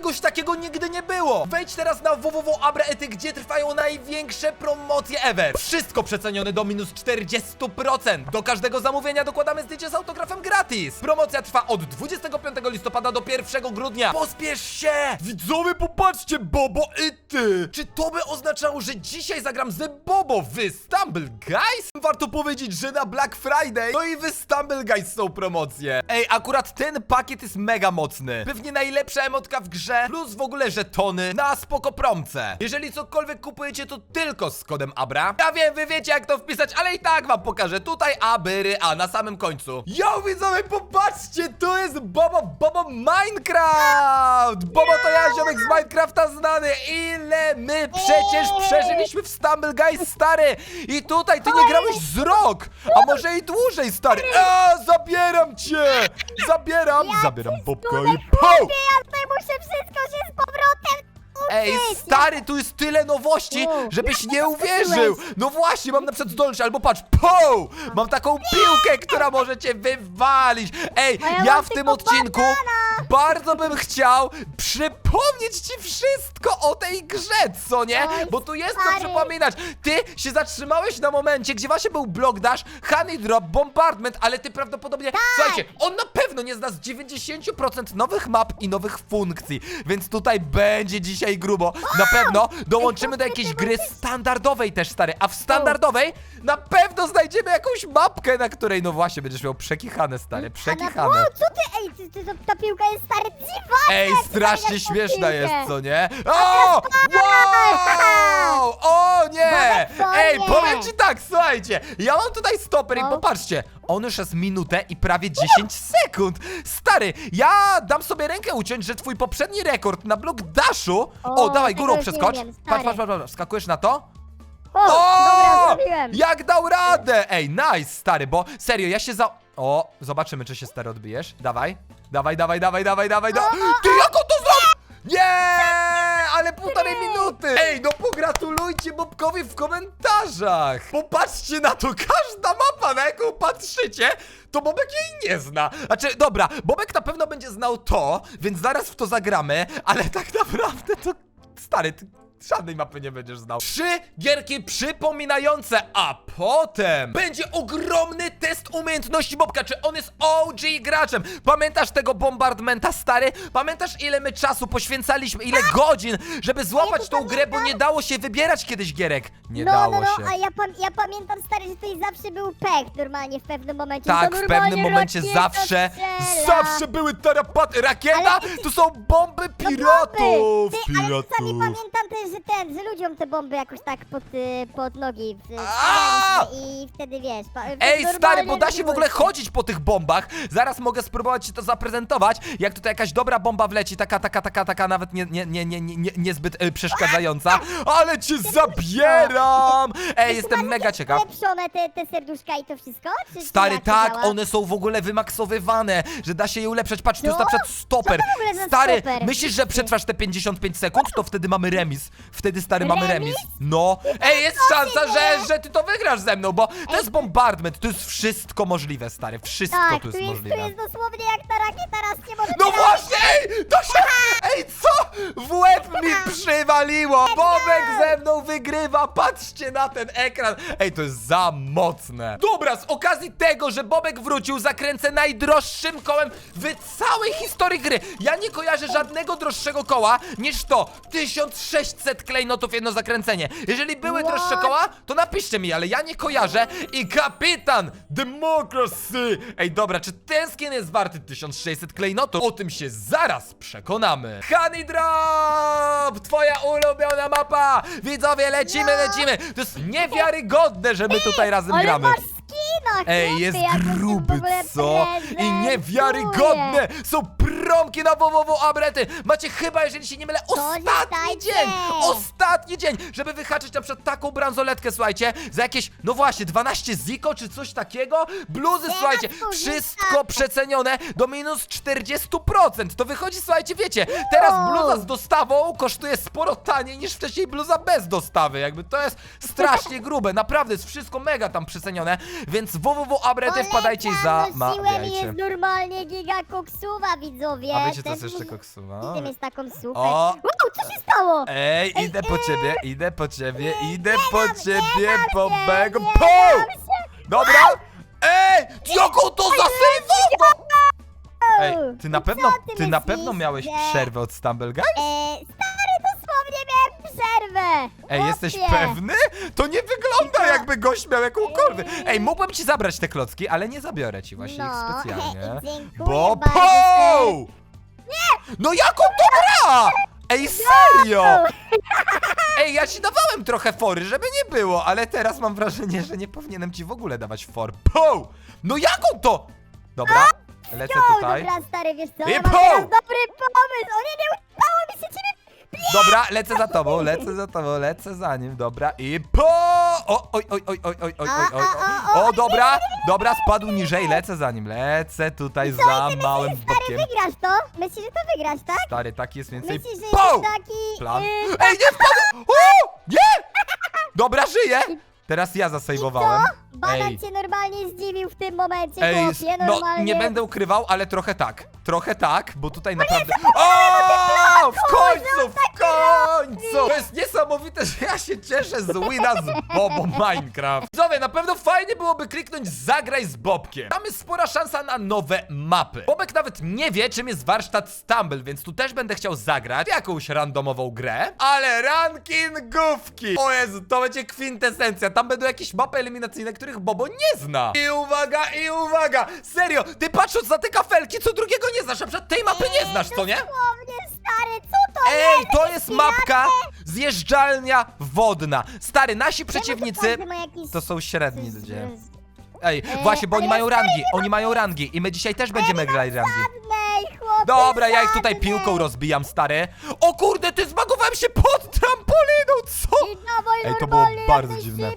Czegoś takiego nigdy nie było! Wejdź teraz na www.abraety, gdzie trwają największe promocje ever! Wszystko przecenione do minus 40%! Do każdego zamówienia dokładamy zdjęcie z autografem gratis! Promocja trwa od 25 listopada do 1 grudnia! Pospiesz się! Widzowie, popatrzcie, Bobo i ty! Czy to by oznaczało, że dzisiaj zagram ze Bobo w Stumble Guys? Warto powiedzieć, że na Black Friday no i w Stumble Guys są promocje. Ej, akurat ten pakiet jest mega mocny. Pewnie najlepsza emotka w grze, plus w ogóle żetony na spoko promce. Jeżeli cokolwiek kupujecie, to tylko z kodem ABRA. Ja wiem, wy wiecie jak to wpisać, ale i tak wam pokażę. Tutaj Abyry, a na samym końcu. Yo, widzowie, popatrzcie, to jest Bobo, Bobo Minecraft! Bobo to ja, ziomek z Minecrafta znany. Ile my przecież przeżyliśmy w Stumble Guys, stary! I tutaj ty nie grałeś z rok! A może i dłużej, stary! A, zabieram cię! Zabieram! Zabieram Bobka i pow! Ja tutaj muszę wszystko się z powrotem Ej, stary, tu jest tyle nowości, żebyś nie uwierzył! No właśnie, mam na przykład zdolność, albo patrz, pow! Mam taką piłkę, która może cię wywalić! Ej, A ja ja mam w tym tylko odcinku banana. bardzo bym chciał przypomnieć ci wszystko o tej grze, co nie? Oj, Bo tu jest co stary. przypominać. Ty się zatrzymałeś na momencie, gdzie właśnie był Block Dash, Honey Drop, Bombardment, ale ty prawdopodobnie... Tak. Słuchajcie, on na pewno nie zna z 90% nowych map i nowych funkcji, więc tutaj będzie dzisiaj grubo. Na pewno dołączymy do jakiejś gry standardowej też, stary, a w standardowej na pewno znajdziemy jakąś mapkę, na której, no właśnie, będziesz miał przekichane, stary, A na, przekichane. wow, co ty? Ej, ty, ty, ta piłka jest stary dziwa! Ej, strasznie śmieszna jest, co nie? O! Wow! O nie! Ej, powiem ci tak, słuchajcie, ja mam tutaj stoper i No. popatrzcie, on już jest minutę i prawie 10 sekund. Stary, ja dam sobie rękę uciąć, że twój poprzedni rekord na blok daszu... O, dawaj, tego górą już nie przeskocz. umiem, Patrz, stary. patrz, patrz, patrz, skakujesz na to? O, dobra, zrobiłem. Jak dał radę! Ej, nice, stary, bo serio, ja się za... O, zobaczymy, czy się stary odbijesz. Dawaj, dawaj, dawaj, dawaj, dawaj, dawaj, dawaj. Ty, jak on to zrobił? Nie! Ale półtorej minuty! Ej, no pogratulujcie Bobkowi w komentarzach! Popatrzcie na to, każda mapa, na jaką patrzycie, to Bobek jej nie zna. Znaczy, dobra, Bobek na pewno będzie znał to, więc zaraz w to zagramy, ale tak naprawdę to... Stary, ty żadnej mapy nie będziesz znał. Trzy gierki przypominające, a potem będzie ogromny test umiejętności Bobka, czy on jest OG graczem. Pamiętasz tego bombardmenta, stary? Pamiętasz ile my czasu poświęcaliśmy, ile godzin, żeby złapać tą grę, bo nie dało się wybierać kiedyś gierek. Nie no, dało no, no, się. a ja, pam ja pamiętam stary, że tutaj zawsze był pech normalnie w pewnym momencie. Tak, to w normalnie pewnym momencie zawsze, strzela. zawsze były tarapaty. Rakieta, to są bomby No piratów. Ty, ale piratów. czasami pamiętam też, że ten, że ludziom te bomby jakoś tak pod, y, pod nogi w, A! i wtedy wiesz. Pa, Ej, stary, bo da się w ogóle chodzić po tych bombach. Zaraz mogę spróbować ci to zaprezentować. Jak tutaj jakaś dobra bomba wleci, taka, taka, taka, taka, nawet nie, nie, nie, nie, nie, nie, niezbyt e, przeszkadzająca. Ale cię zabieram! Ej, jestem mega ciekaw. ulepszone te, te serduszka i to wszystko? Czy, czy Stary, jak to tak, działa? one są w ogóle wymaksowywane, że da się je ulepszać. Patrz, tu jest Co? na przykład stoper. Co to w ogóle za Stary, stoper? myślisz, że przetrwasz te 55 sekund? To wtedy mamy remis. Wtedy, stary, mamy Remis? No. Ej, jest szansa, że, że ty to wygrasz ze mną, bo to jest bombardment, to jest wszystko możliwe, stary. Wszystko Tak, tu jest jest, możliwe. tu jest dosłownie jak ta rakieta raz nie może No teraz- właśnie! Ej, to się... Ej, co? W łeb mi przywaliło! Bobek ze mną wygrywa! Patrzcie na ten ekran! Ej, to jest za mocne! Dobra, z okazji tego, że Bobek wrócił, zakręcę najdroższym kołem w całej historii gry! Ja nie kojarzę żadnego droższego koła niż to! 1600 klejnotów jedno zakręcenie! Jeżeli były What? droższe koła, to napiszcie mi, ale ja nie kojarzę i kapitan Democracy! Ej, dobra, czy ten skin jest warty 1600 klejnotów? O tym się zaraz przekonamy. Honey Drop! Twoja ulubiona mapa! Widzowie, lecimy, lecimy! To jest niewiarygodne, że my tutaj razem Ale gramy. masz skina, Ej, chłopie, jest jak w gruby, ogóle co? I prezentuje. niewiarygodne! Są promki na www abrety! Macie chyba, jeżeli się nie mylę, ostatni Korzystajcie! dzień! Ostatni dzień! Żeby wyhaczyć na przykład taką bransoletkę, słuchajcie, za jakieś, no właśnie, 12 ziko czy coś takiego? Bluzy, słuchajcie, wszystko przecenione do minus 40%! To wychodzi, słuchajcie, wiecie, teraz bluza z dostawą kosztuje sporo taniej niż wcześniej bluza bez dostawy, jakby to jest strasznie grube, naprawdę jest wszystko mega tam przecenione, więc www abrety wpadajcie i Polecam, no mi zamawiajcie. jest normalnie giga koksuwa, widzowie. A wiecie, co jest jeszcze koksuwa? Tym jest taką. O! Wow, co się stało? Ej, idę po ciebie, idę po ciebie, idę po dam, ciebie, dam po się, mego. nie Pum! dam się. Dobra! Ej! Jaką to zasejwował! Ej, ty na No pewno, co ty ty na myślisz, pewno miałeś że- przerwę od Stumble? E, przerwę. Ej, jesteś Chłopie. pewny? To nie wygląda jakby gość miał jakąkolwiek. Ej, mógłbym ci zabrać te klocki, ale nie zabiorę ci właśnie ich No, specjalnie. dziękuję Bo bardzo, po! Nie! No jaką to gra? Ej, serio! Ej, ja ci dawałem trochę fory, żeby nie było, ale teraz mam wrażenie, że nie powinienem ci w ogóle dawać for. Po! No jaką to? Dobra, lecę tutaj. dobra, stary, wiesz co, I ja mam po! teraz dobry pomysł. O nie, nie Dobra, lecę za tobą, lecę za tobą, lecę za nim, dobra i po! O, oj, oj, oj, oj, oj, oj, oj, oj, oj. O, dobra, dobra, spadł niżej, lecę za nim, lecę tutaj za małym Stary, bokiem. wygrasz to? Myślisz, że to wygrasz, tak? Stary, taki jest więcej Myślisz, że po! jesteś taki... Plan. y, Ej, nie wpadłem! O! Nie! Dobra, żyję! Teraz ja zasejwowałem. Banan Ej, cię normalnie zdziwił w tym momencie, ej, chłopie, no normalnie. nie będę ukrywał, ale trochę tak. Trochę tak, bo tutaj naprawdę... O! W końcu, w końcu! To jest niesamowite, że ja się cieszę z wina z Bobo Minecraft. Widzowie, na pewno fajnie byłoby kliknąć zagraj z Bobkiem. Tam jest spora szansa na nowe mapy. Bobek nawet nie wie, czym jest warsztat Stumble, więc tu też będę chciał zagrać jakąś randomową grę, ale rankingówki. O Jezu, to będzie kwintesencja. Tam będą jakieś mapy eliminacyjne, których Bobo nie zna. I uwaga, i uwaga! Serio, ty patrząc na te kafelki, co drugiego nie znasz, a przed tej mapy nie znasz, co nie? Dosłownie, stary, co to Ej, jest? to jest mapka zjeżdżalnia wodna. Stary, nasi przeciwnicy to każdy ma jakiś- to są średni ludzie. Ej, właśnie, bo oni ale mają rangi, oni mają rangi i my dzisiaj też będziemy grali rangi. Chłopie, Dobra, ja ich tutaj żadnej. piłką rozbijam, stary. O kurde, ty zbagowałem się pod trampoliną, co? I Ej, to było bardzo dziwne.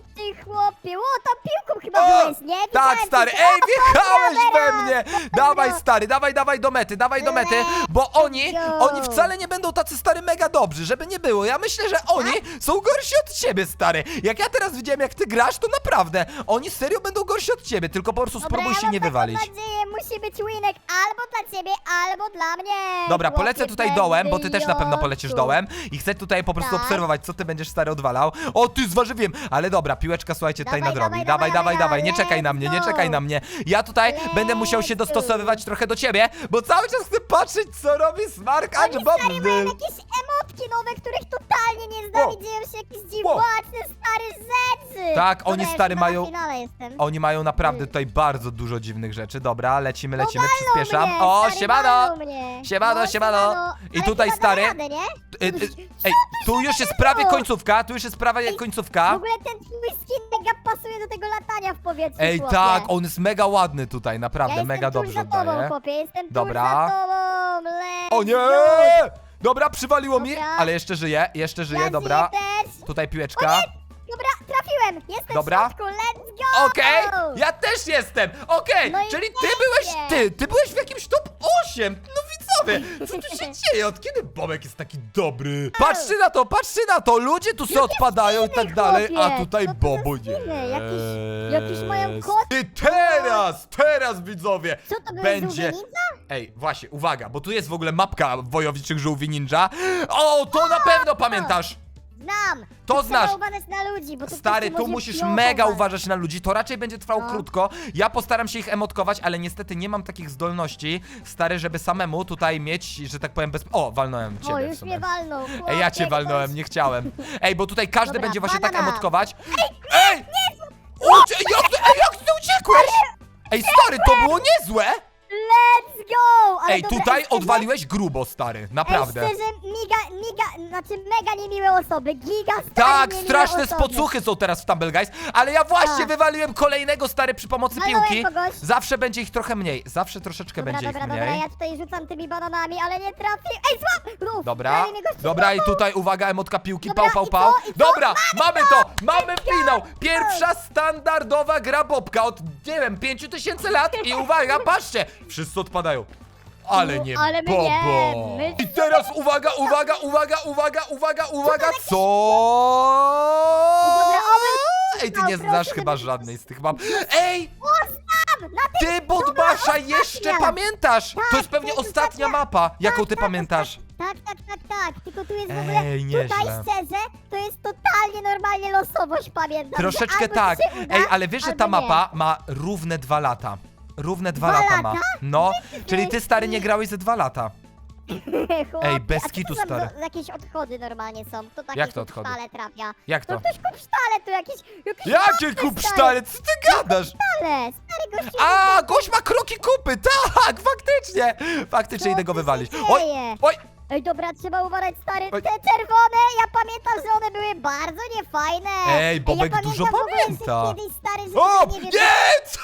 Chłopie. O, tam piłką chyba O, byłeś, nie? tak, Widziałem stary, cię. ej, O, wjechałeś dobra, we mnie! dobra. Dawaj, stary, dawaj, dawaj do mety, dawaj do mety, bo oni, go. oni wcale nie będą tacy, stary, mega dobrzy, żeby nie było. Ja myślę, że oni są gorsi od ciebie, stary. Jak ja teraz widziałem, jak ty grasz, to naprawdę, oni serio będą gorsi od ciebie, tylko po prostu Dobra, spróbuj ja się mam nie taką wywalić. nadzieję, musi być winek albo dla ciebie, albo dla mnie. Dobra, chłopie, polecę tutaj bez dołem, bo ty też na pewno polecisz wyjątku. dołem i chcę tutaj po prostu Tak. obserwować, co ty będziesz stary odwalał. O, ty zważywiłem, ale dobra, piłeczka, słuchajcie, tutaj Dawaj, nadrobi. dawaj, Dawaj, dawaj, dawaj, dawaj, nie dawaj, czekaj na mnie, nie czekaj na mnie. Ja tutaj będę musiał się dostosowywać trochę do ciebie, bo cały czas chcę patrzeć, co robi Smark Bob. stary mają jakieś emotki nowe, których totalnie nie znam i dzieją się jakieś dziwaczne, stare rzeczy. Tak, Dobra, oni ja stary mają-. Oni mają naprawdę tutaj bardzo dużo dziwnych rzeczy. Dobra, lecimy, No lecimy, przyspieszam. Mnie, O, stary, siemano! walną mnie. Siemano, No, siemano. I Ale tutaj, chyba stary, dam Radę, nie? Y, y, Ej, tu już jest prawie końcówka, tu już jest prawie W końcówka. ogóle ten twój skin mega pasuje do tego latania w powietrzu, Ej, chłopie. tak, on jest mega ładny tutaj, naprawdę, ja mega jestem dobrze za tobą, chłopie, jestem Dobra. tuż za tobą, O nie! Dobra, przywaliło mi, Dobra. ale jeszcze żyję, jeszcze żyję, dobra. też. Tutaj piłeczka. Dobra, trafiłem, jestem Dobra. w środku, let's go! Okej, ja też jestem, okej, No i czyli ty byłeś, ty, ty byłeś w jakimś top 8, no co tu się dzieje, od kiedy Bobek jest taki dobry? Patrzcie na to, patrzcie na to, ludzie tu sobie odpadają i tak dalej, a tutaj to Bobo skiny? nie. Jakiś- jakiś mają kot? Ty teraz, teraz widzowie, Co to były będzie... żółwie ninja? Ej, właśnie, uwaga, bo tu jest w ogóle mapka wojowniczych żółwi ninja. O, to na pewno pamiętasz! Znam! To znasz. Uważać na ludzi, bo tu Stary, tu musisz mega uważać na ludzi, to raczej będzie trwało No. krótko. Ja postaram się ich emotkować, ale niestety nie mam takich zdolności, stary, żeby samemu tutaj mieć, że tak powiem, bez... O, walnąłem ciebie O, w już sumie. mnie walnął. Ej, ja cię walnąłem, nie chciałem. Ej, bo tutaj każdy Dobra, będzie właśnie tak banana. emotkować. Ej! Ucie jak, ty, ej, jak ty uciekłeś? Ej, stary, to było niezłe! Let's go! Ale Ej, dobra, tutaj odwaliłeś grubo, stary, naprawdę. Ej, szczerze, miga, miga, znaczy mega niemiłe osoby, giga stary Tak, niemiłe straszne osoby. spocuchy są teraz w Tumble Guys, ale ja właśnie Tak. wywaliłem kolejnego stary przy pomocy Walnąłem piłki. kogoś. Zawsze będzie ich trochę mniej, zawsze troszeczkę Dobra, będzie dobra, ich dobra, mniej. ja tutaj rzucam tymi bananami, ale nie trafię. Ej, złap! Uf, Dobra, prawie mnie gościu dobra i złapał. tutaj uwaga, emotka piłki, Dobra, pał, pał, i pał. I co? Dobra, mamy to, mamy finał. Pierwsza standardowa gra Bobka od, nie wiem, 5000 lat i uwaga, patrzcie, wszyscy Ale No, nie ale my Bobo. nie, my- I teraz uwaga, uwaga, uwaga, uwaga, uwaga, uwaga, co? Dobra, Ej, ty nie proszę, znasz żeby- chyba żadnej z tych map. Ej! Ty, Botbasza, jeszcze ostatnia. pamiętasz! Tak, to jest pewnie to jest ostatnia ostatnia. mapa, jaką Tak, ty tak, pamiętasz. Tak, tak, tak, tak. Tylko tu jest w ogóle. Ej, tutaj nieźle. szczerze, to jest totalnie normalnie losowość, pamiętam. że Troszeczkę albo tak. ci się uda, Ej, ale wiesz, że albo ta nie. mapa ma równe dwa lata. Równe dwa Dwa lata ma. lata? No, czyli ty stary nie grałeś ze dwa lata. Chłopie, Ej, bez a co kitu, za- stary. za- Jakieś odchody normalnie są. To takie Jak to odchody? Sztale trafia. Jak to? No ktoś kup sztale, to jakieś... jakieś Jakie mapy, kup stary. sztale? Co ty gadasz? Sztale, stary gościu. A, gość ma kroki kupy, tak, faktycznie. Faktycznie idę go wywalić. Oj, oj, Ej, dobra, trzeba uważać, stary. Oj. Te czerwone, ja pamiętam, że one były bardzo niefajne. Ej, Bobek ja dużo pamiętam w ogóle, że pamięta. Kiedyś, stary, że O, nie wiem... nie! Co?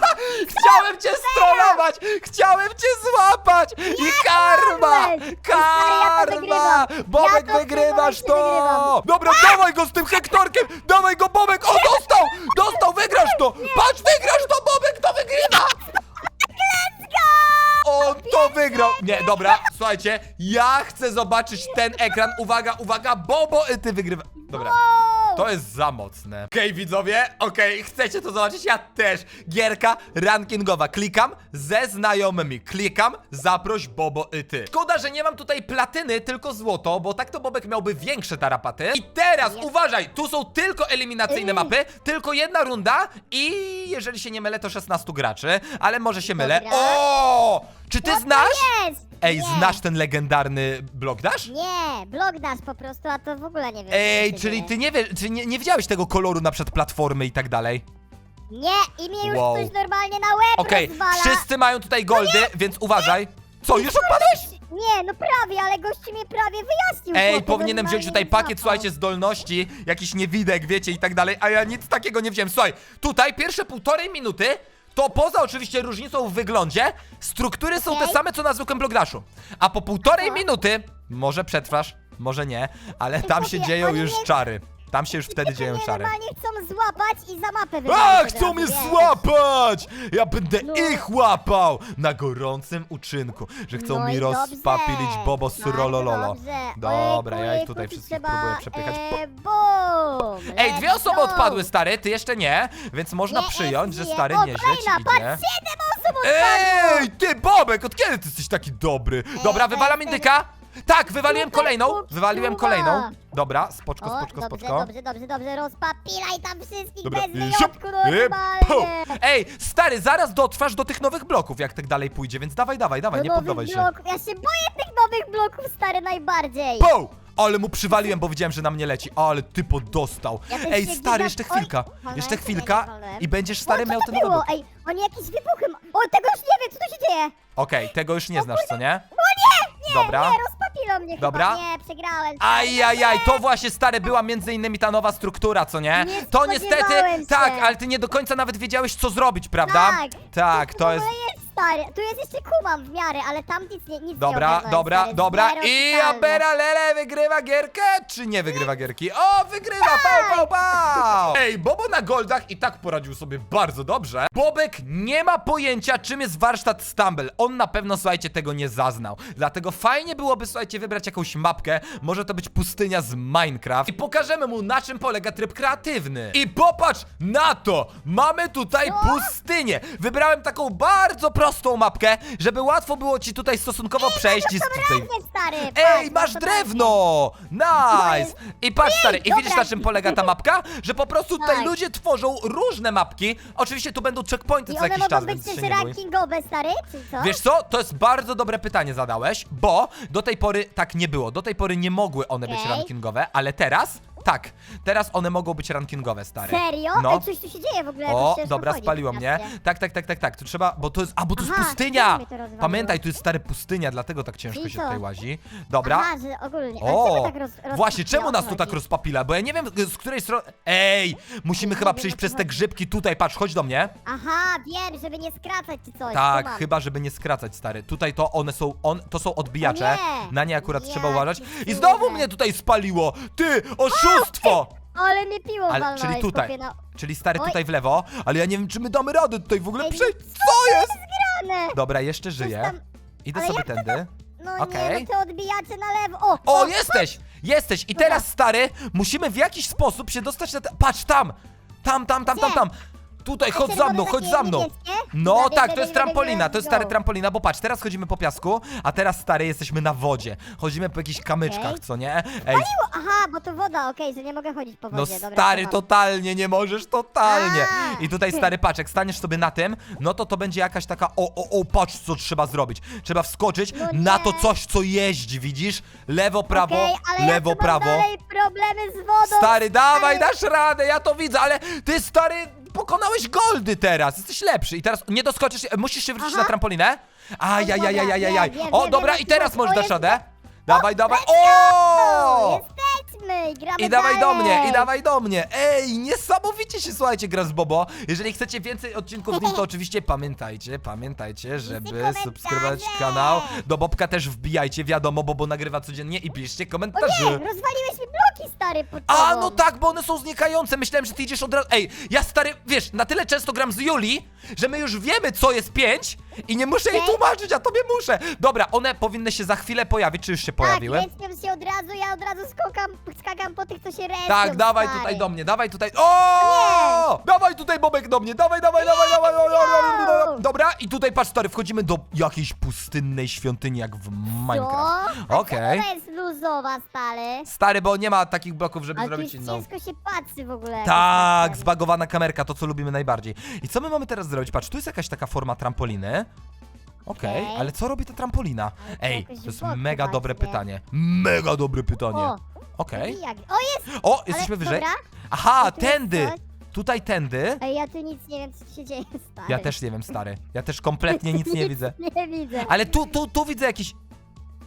Chciałem cię strollować! Chciałem cię złapać! I karma! ja to Karma! wygrywam. Bobek, Ja to wygrywasz to! wygrywam. Dobra, dawaj go z tym hektorkiem! Dawaj go, Bobek! O, dostał! Dostał, wygrasz to! Patrz, wygrasz to, Bobek to wygrywa! On to wygrał! Nie, dobra, słuchajcie, ja chcę zobaczyć ten ekran. Uwaga, uwaga, Bobo, y, ty wygrywa. Dobra. To jest za mocne. Okej, widzowie, okej, chcecie to zobaczyć? Ja też. Gierka rankingowa. Klikam ze znajomymi. Klikam, zaproś Bobo i ty. Szkoda, że nie mam tutaj platyny, tylko złoto, bo tak to Bobek miałby większe tarapaty. I teraz, uważaj, tu są tylko eliminacyjne mapy, tylko jedna runda i jeżeli się nie mylę, to 16 graczy, ale może się mylę. O! Czy ty No znasz? Ej, nie. znasz ten legendarny blok dash? Nie, blok dasz po prostu, a to w ogóle nie wiem. Ej, się czyli dzieje. ty nie wiesz, czy nie, nie widziałeś tego koloru na przykład platformy i tak dalej? Nie, i mnie już Wow. ktoś normalnie na łeb Okej, rozwala. wszyscy mają tutaj goldy, więc uważaj. Co, już odpadłeś? Nie, no prawie, ale gości mnie prawie wyjaśnił. Ej, chłopie, powinienem wziąć normalnie tutaj pakiet, złapał. słuchajcie, zdolności, jakiś niewidek, wiecie, i tak dalej, a ja nic takiego nie wziąłem. Słuchaj, tutaj pierwsze półtorej minuty, to poza oczywiście różnicą w wyglądzie, struktury są te Okej. same, co na zwykłym blogdaszu. A po półtorej Aha. minuty, może przetrwasz, może nie, ale tam się dzieją oni już czary. Tam się już wtedy dzieją czary. normalnie chcą złapać i za mapę A, wywalić od chcą razu, mnie wiesz. złapać! Ja będę No. ich łapał na gorącym uczynku, że chcą No mi i rozpapilić dobrze, bobo bardzo srolololo. dobrze. Dobra, ja ich Ojejku, tutaj tu wszystkich trzeba, próbuję przepychać. Po- E, boom, Ej, let's dwie osoby go. odpadły, stary, ty jeszcze nie, więc można Nie, przyjąć, że nie. stary o, nieźle ci kolejna, idzie. patrz, siedem osób odpadło. Ej, ty Bobek, od kiedy ty jesteś taki dobry? Dobra, Ej, wywalam ej, indyka. Tak, wywaliłem kolejną, wywaliłem kolejną. Dobra, spoczko, O, spoczko, dobrze, spoczko. dobrze, dobrze, dobrze, rozpapilaj tam wszystkich Dobra, bez i wyjątku normalnie. Ej, stary, zaraz dotrwasz do tych nowych bloków, jak tak dalej pójdzie, więc dawaj, dawaj, dawaj, Do nie nowych poddawaj się. bloków. Ja się boję tych nowych bloków, stary, najbardziej. Poł! Ale mu przywaliłem, bo widziałem, że na mnie leci. Ale typo dostał. Ja też Ej, się stary, gdzieś jeszcze Oj, chwilka. walnąłem, Jeszcze nie, chwilka i będziesz stary o, miał ten było? nowy. Ej, oni jakieś wybuchy ma... O, tego już nie wiem, co tu się dzieje. Okej, tego już nie znasz, co nie? O nie, nie, Dobra. nie, rozpapilo mnie Dobra. chyba. Nie, przegrałem. Ajajaj, to właśnie stary była między innymi ta nowa struktura, co nie? Nie To niestety, spodziewałem się. tak, ale ty nie do końca nawet wiedziałeś, co zrobić, prawda? Tak, Tak, to w jest. ogóle jest stary. Tu jest jeszcze kumam w miarę, ale tam nic nie, nic nie Dobra, ogarnąłem, dobra, stary, dobra. zero I totalne. Abera Lele wygrywa gierkę, czy nie wygrywa gierki? O, wygrywa! Pau, pau, pau! Ej, Bobo na goldach i tak poradził sobie bardzo dobrze. Bobek nie ma pojęcia, czym jest warsztat Stumble. On na pewno, słuchajcie, tego nie zaznał. Dlatego fajnie byłoby, słuchajcie, wybrać jakąś mapkę. Może to być pustynia z Minecraft. I pokażemy mu, na czym polega tryb kreatywny. I popatrz na to! Mamy tutaj pustynię. Wybrałem taką bardzo prostą mapkę, żeby łatwo było ci tutaj stosunkowo przejść i z tutaj... Stary. Ej, patrz, masz to drewno! Nice! I patrz stary, i widzisz na czym polega ta mapka? Że po prostu tutaj ludzie tworzą różne mapki. Oczywiście tu będą checkpointy I co one jakiś mogą czas, być więc też się nie bój. rankingowe, stary, czy co? Wiesz co? To jest bardzo dobre pytanie zadałeś, bo do tej pory tak nie było. Do tej pory nie mogły one być Okej. rankingowe, ale teraz tak. Teraz one mogą być rankingowe, stary. Serio? No. Ej, coś tu się dzieje w ogóle. jakoś O, ciężko dobra, spaliło mnie. strasznie. Tak, tak, tak, tak, tak. Tu trzeba, bo to jest. A, bo to jest Aha, pustynia! mnie to rozwaliło. Pamiętaj, tu jest stary pustynia, dlatego tak ciężko się co? tutaj łazi. Dobra. Aha, że ogólnie. O, tak roz, roz, właśnie, czemu nas to tak rozpapila? Bo ja nie wiem, z której strony... Ej, musimy Nie chyba wiem, przejść o co przez te chodzi. grzybki tutaj, patrz, chodź do mnie. Aha, wiem, żeby nie skracać czy coś. Tak, kumam. chyba, żeby nie skracać, stary. Tutaj to one są, on, to są odbijacze, O nie! na nie akurat trzeba uważać. I znowu mnie tutaj spaliło! Ty, oszustwo! Ale mnie piło Ale, walnąłeś, czyli tutaj, no. czyli stary Oj. tutaj w lewo, ale ja nie wiem, czy my damy radę tutaj w ogóle Ej, przejść. co Co jest? Grane. Dobra, jeszcze żyję. tam- Idę ale sobie jak to tędy. No Okej. nie, no te odbijacze na lewo. O, O, jesteś! Jesteś! I teraz, stary, musimy w jakiś sposób się dostać na... Te... Patrz, tam! Tam, tam, tam, tam, Gdzie? tam! Tutaj, chodź za mną, chodź za mną. No tak, to jest trampolina, to jest stary trampolina, bo patrz, teraz chodzimy po piasku, a teraz stary jesteśmy na wodzie. Chodzimy po jakichś kamyczkach, Okej. co nie? Ej, Aha, bo to woda, okej, że nie mogę chodzić po no wodzie. Dobra, stary, totalnie nie możesz, totalnie. A. I tutaj stary paczek, staniesz sobie na tym, no to to będzie jakaś taka, o, o, o, patrz co trzeba zrobić. Trzeba wskoczyć No na nie. to coś, co jeździ, widzisz? Lewo, prawo, Okej, ale lewo, ja tu prawo. Dalej problemy z wodą. Stary, dawaj, dasz radę, ja to widzę, ale ty stary pokonałeś goldy teraz, jesteś lepszy i teraz nie doskoczysz, musisz się wrócić Aha. na trampolinę. Ajajajajajaj. Dobra, wiem, O, wiem, dobra, wiem, i teraz o, możesz jest- radę. Dawaj, dawaj, O, o! Gramy I dawaj do dalej. mnie, i dawaj do mnie. Ej, niesamowicie się słuchajcie, gra z Bobo. Jeżeli chcecie więcej odcinków z nim, to oczywiście pamiętajcie, pamiętajcie, żeby komentarze. subskrybować kanał. Do Bobka też wbijajcie, wiadomo, Bobo nagrywa codziennie i piszcie O komentarze. nie, rozwaliłeś mi bloki, stary, pod A, tobą. no tak, bo one są znikające. Myślałem, że ty idziesz od razu. Ej, ja stary, wiesz, na tyle często gram z Juli, że my już wiemy, co jest 5 i nie muszę jej Okej. tłumaczyć, a tobie muszę. Dobra, one powinny się za chwilę pojawić, czy już się pojawiły? Tak, respią się od razu, ja od razu skakam, skakam po tych, co się respią, Tak, dawaj stary. tutaj do mnie, dawaj tutaj. O! Dawaj tutaj Bobek do mnie, dawaj, dawaj, dawaj, dawaj, dawaj, dawaj, dawaj. Dobra, i tutaj patrz, stary, wchodzimy do jakiejś pustynnej świątyni, jak w Minecraft. Co? Okej. Ona jest luzowa, stary. Stary, bo nie ma takich bloków, żeby Ale tu zrobić jest inną. ciężko się patrzy w ogóle. Tak, zbagowana kamerka, to co lubimy najbardziej. I co my mamy teraz zrobić? Patrz, tu jest jakaś taka forma trampoliny. Okej, Okej. ale co robi ta trampolina? Ale to Ej, jakoś to jest mega dobre właśnie. pytanie. Mega dobre pytanie. O, Okej. O, jest! O, jesteśmy ale, wyżej. Dobra. Aha, tu jest tędy. coś. Tutaj tędy. Ej, ja tu nic nie wiem, co się dzieje, stary. Ja też nie wiem, stary. Ja też kompletnie nic nie widzę. Nie widzę. Ale tu, tu, tu widzę jakiś...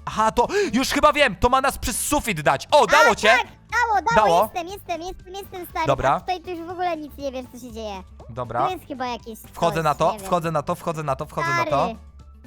Aha, to już chyba wiem, to ma nas przez sufit dać. O, dało cię? Tak, dało, dało, Dało? jestem, jestem, jestem, jestem stary. Dobra. A tutaj to już w ogóle nic nie wiem, co się dzieje. Dobra. Tu jest chyba jakieś Wchodzę coś, na to, nie wiem. wchodzę na to, wchodzę na to, wchodzę na to. Stary,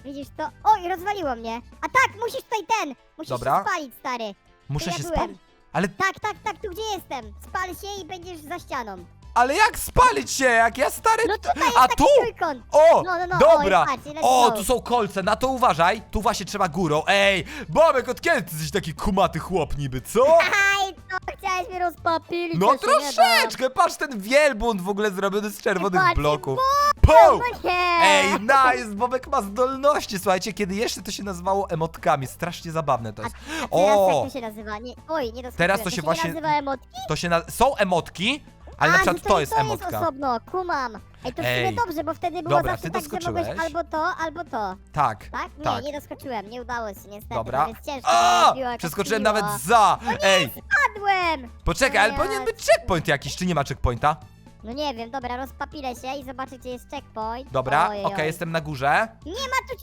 Widzisz to? Oj, rozwaliło mnie. A tak, musisz tutaj ten, musisz Dobra. się spalić, stary. Muszę ja się byłem. spalić. Ale, Tak, tak, tak, tu gdzie jestem. Spal się i będziesz za ścianą. Ale jak spalić się, jak ja stary... No tutaj jest A taki tu? trójkąt. O, No, no, no, dobra. oj, patrz, let's o, go. tu są kolce, na to uważaj. Tu właśnie trzeba górą. Ej, Bobek, od kiedy ty jesteś taki kumaty chłop niby, co? Aj, to chciałeś mnie rozpapilić. No to się nie da. troszeczkę, patrz ten wielbłąd w ogóle zrobiony z czerwonych Patrz, bloków. No Pum! nie. Ej, nice, Bobek ma zdolności, słuchajcie, kiedy jeszcze to się nazywało emotkami, strasznie zabawne to jest. Teraz O, jak to się nazywa? Nie, oj, nie doskoczyłem. Teraz to się nie właśnie- nazywa emotki? to się na... są emotki, ale na A, przykład że to jest to emotka. jest osobno, kumam. Ej, to w Ej. sumie dobrze, bo wtedy było Dobra, zawsze ty tak, że mogłeś doskoczyłeś. albo to, albo to. Tak, Tak? Nie, tak. nie doskoczyłem, nie udało się niestety. Dobra. To jest ciężko, A! jak Przeskoczyłem nawet za! Ej, Padłem! poczekaj, ale powinien być checkpoint jakiś, czy nie ma checkpointa? No nie wiem, dobra, rozpapilę się i zobaczę, gdzie jest checkpoint. Dobra, Ojej, okej, oj. jestem na górze. Nie ma tu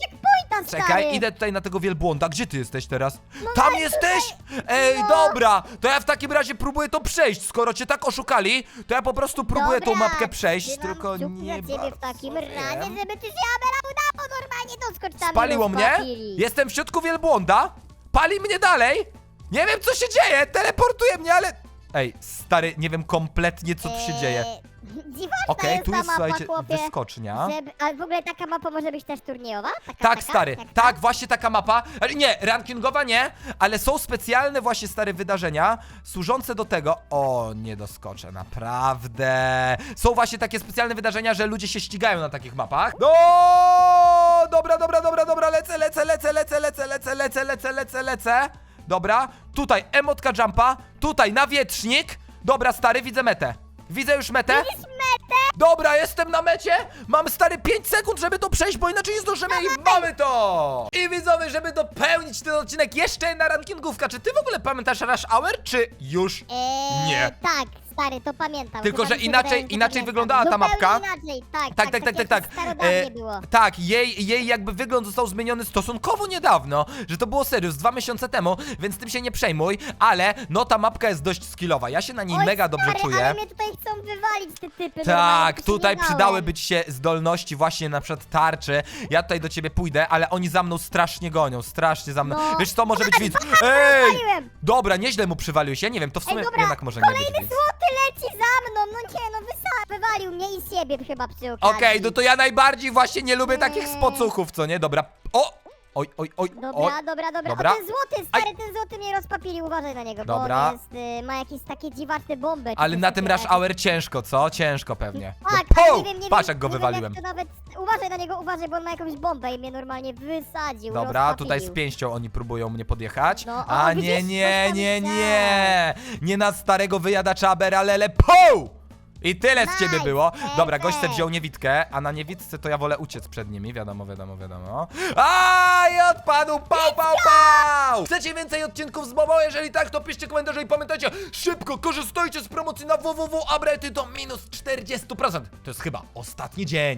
checkpointa, stary! Czekaj, idę tutaj na tego wielbłąda. Gdzie ty jesteś teraz? No Tam jesteś? Ej, No. dobra! To ja w takim razie próbuję to przejść. Skoro cię tak oszukali, to ja po prostu próbuję tą Dobra, mapkę przejść, trzymam tylko kciuki nie za ciebie w bardzo takim wiem. razie, żeby ci się Abera udało normalnie doskocz tam i Spaliło mnie? Jestem w środku wielbłąda. Pali mnie dalej. Nie wiem, co się dzieje. Teleportuje mnie, ale... Ej, stary, nie wiem kompletnie, co tu się dzieje. Dziwaczna Okej, jest tu ta jest, mapa, słuchajcie, chłopie. wyskocznia. Żeby, ale w ogóle taka mapa może być też turniejowa? Taka, Tak, taka? stary, tak, właśnie taka mapa. Ale Nie, rankingowa nie, ale są specjalne właśnie stare wydarzenia służące do tego. O, nie doskoczę, naprawdę. Są właśnie takie specjalne wydarzenia, że ludzie się ścigają na takich mapach. No, dobra, dobra, dobra, dobra, lecę, lecę, lecę, lecę, lecę, lecę, lecę, lecę, lecę, lecę. Dobra, tutaj emotka jumpa, tutaj nawietrznik. Dobra, stary, widzę metę. Widzę już metę. Widzisz metę? Dobra, jestem na mecie. Mam stary 5 sekund, żeby to przejść, bo inaczej nie zdążymy i mamy to! I widzowie, żeby dopełnić ten odcinek, jeszcze jedna rankingówka. Czy ty w ogóle pamiętasz Rush Hour, czy już? Eee, Nie. Tak, stary, to pamiętam. Tylko, Chyba że mi się inaczej- wydaje, inaczej pamiętam. wyglądała ta Zupełnie mapka. inaczej, tak, Tak, tak, tak, tak, tak. E, było. tak, jej, jej jakby wygląd został zmieniony stosunkowo niedawno, że to było serio, z dwa miesiące temu, więc tym się nie przejmuj, ale no ta mapka jest dość skillowa, ja się na niej Oj, mega dobrze stary, czuję. ale mnie tutaj chcą wywalić te typy. normalnie, Tak, to się tutaj nie przydałyby ci się zdolności właśnie na przykład tarczy. Ja tutaj do ciebie pójdę, ale oni za mną strasznie gonią, strasznie za mną. No. Wiesz co, może być widz. Ej! Rozwaliłem. Dobra, nieźle mu przywaliłeś, ja nie wiem, to w sumie Ej, dobra, jednak może nie być kolejny widz. złoty leci za mną, no nie, no wysa- wywalił mnie i siebie chyba przy okazji. Okej, no to ja najbardziej właśnie nie lubię takich spocuchów, co nie? Dobra. O! Oj, oj, oj, Dobra, oj. dobra, dobra. Dobra. O, ten złoty, stary, ten złoty mnie rozpapili, uważaj na niego, Dobra. bo on jest, y, ma jakieś takie dziwaczne bomby. czy Ale coś na tym takiego. rush hour ciężko, co? Ciężko pewnie. Tak, No, ale nie wiem, nie Patrz wiem, jak go nie wiem, wywaliłem. To nawet... Uważaj na niego, uważaj, bo on ma jakąś bombę i mnie normalnie wysadził, Dobra, tutaj z rozpapilił. pięścią oni próbują mnie podjechać. No, o, A widzisz? nie, nie, tam nie, nie! Nie na starego wyjadacza Beralele. POU! I tyle z ciebie było. Dobra, gość se wziął niewidkę, a na niewidce to ja wolę uciec przed nimi, wiadomo, wiadomo, wiadomo. A i odpadł, pał, pał, pał! Chcecie więcej odcinków z Bobą? Jeżeli tak, to piszcie komentarze i pamiętajcie, szybko korzystajcie z promocji na www.abrety do minus 40%. To jest chyba ostatni dzień.